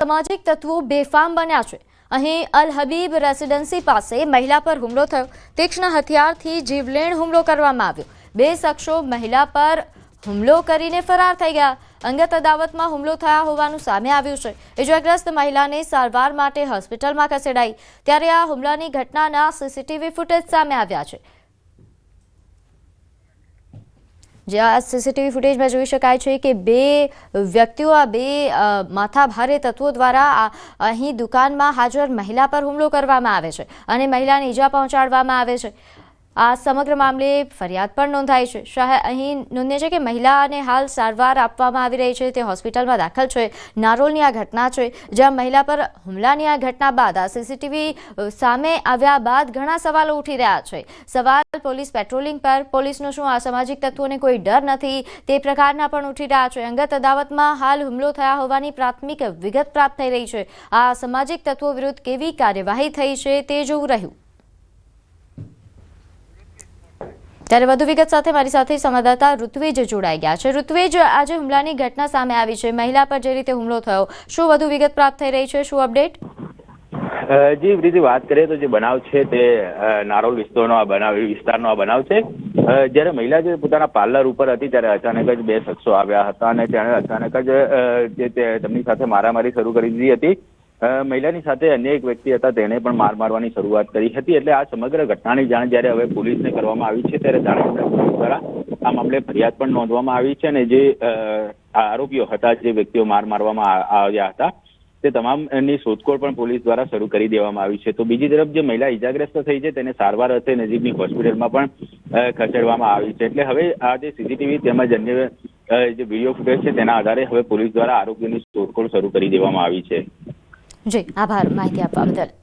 સામાજિક તત્વો બેફામ બન્યા છે. અહીં અલ હબીબ રેસિડેન્સી પાસે મહિલા પર હુમલો થયો. તીક્ષ્ણ હથિયારથી જીવલેણ હુમલો કરવામાં આવ્યો. બે શખ્સો મહિલા પર હુમલો કરીને ફરાર થઈ ગયા. અંગત અદાવતમાં હુમલો થયા હોવાનું સામે આવ્યું છે. ઇજાગ્રસ્ત મહિલાને સારવાર માટે હોસ્પિટલમાં ખસેડાઈ. ત્યારે આ હુમલાની ઘટનાના સીસીટીવી ફૂટેજ સામે આવ્યા છે. જે આ સીસીટીવી ફૂટેજમાં જોઈ શકાય છે કે બે વ્યક્તિઓ, આ બે માથાભારે તત્વો દ્વારા અહીં દુકાનમાં હાજર મહિલા પર હુમલો કરવામાં આવે છે અને મહિલાને ઈજા પહોંચાડવામાં આવે છે. આ સમગ્ર મામલે ફરિયાદ પણ નોંધાઈ છે. શાહે અહીં નોંધે છે કે મહિલાને હાલ સારવાર આપવામાં આવી રહી છે. તે હોસ્પિટલમાં દાખલ છે. નારોલની આ ઘટના છે, જ્યાં મહિલા પર હુમલાની આ ઘટના બાદ આ સીસીટીવી સામે આવ્યા બાદ ઘણા સવાલો ઉઠી રહ્યા છે. સવાલ પોલીસ પેટ્રોલિંગ પર, પોલીસનો શું આ સામાજિક તત્વોને કોઈ ડર નથી? તે પ્રકારના પણ ઉઠી રહ્યા છે. અંગત અદાવતમાં હાલ હુમલો થયા હોવાની પ્રાથમિક વિગત પ્રાપ્ત થઈ રહી છે. આ સામાજિક તત્વો વિરુદ્ધ કેવી કાર્યવાહી થઈ છે તે જોવું રહ્યું. ત્યારે વધુ વિગત સાથે મારી સાથે સંવાદદાતા ઋત્વેજ જોડાઈ ગયા છે. ઋત્વેજ, આજે હુમલાની ઘટના સામે આવી છે. મહિલા પર જે રીતે હુમલો થયો, શું વધુ વિગત પ્રાપ્ત થઈ રહી છે? શું અપડેટ? જી વિધિ વાત કરીએ તો જે બનાવ છે તે નારોલ વિસ્તારનો આ બનાવ વિસ્તારનો આ બનાવ છે. જ્યારે મહિલા જે પોતાના પાર્લર ઉપર હતી ત્યારે અચાનક જ બે શખ્સો આવ્યા હતા અને તેણે અચાનક જ જે તેમની સાથે મારામારી શરૂ કરી દીધી હતી. મહિલાની સાથે અન્ય એક વ્યક્તિ હતા, તેણે પણ માર મારવાની શરૂઆત કરી હતી. એટલે આ સમગ્ર ઘટનાની જાણ જ્યારે હવે પોલીસને કરવામાં આવી છે, ત્યારે પોલીસ દ્વારા આ મામલે ફરિયાદ પણ નોંધવામાં આવી છે અને જે આરોપીઓ હતા, જે વ્યક્તિઓ માર મારવામાં આવ્યા હતા, તે તમામની શોધખોળ પણ પોલીસ દ્વારા શરૂ કરી દેવામાં આવી છે. તો બીજી તરફ જે મહિલા ઈજાગ્રસ્ત થઈ છે, તેને સારવાર અર્થે નજીકની હોસ્પિટલમાં પણ ખસેડવામાં આવી છે. એટલે હવે આ જે સીસીટીવી તેમજ અન્ય જે વીડિયો ફૂટેજ છે, તેના આધારે હવે પોલીસ દ્વારા આરોપીઓની શોધખોળ શરૂ કરી દેવામાં આવી છે. જી આભાર માહિતી આપવા બદલ.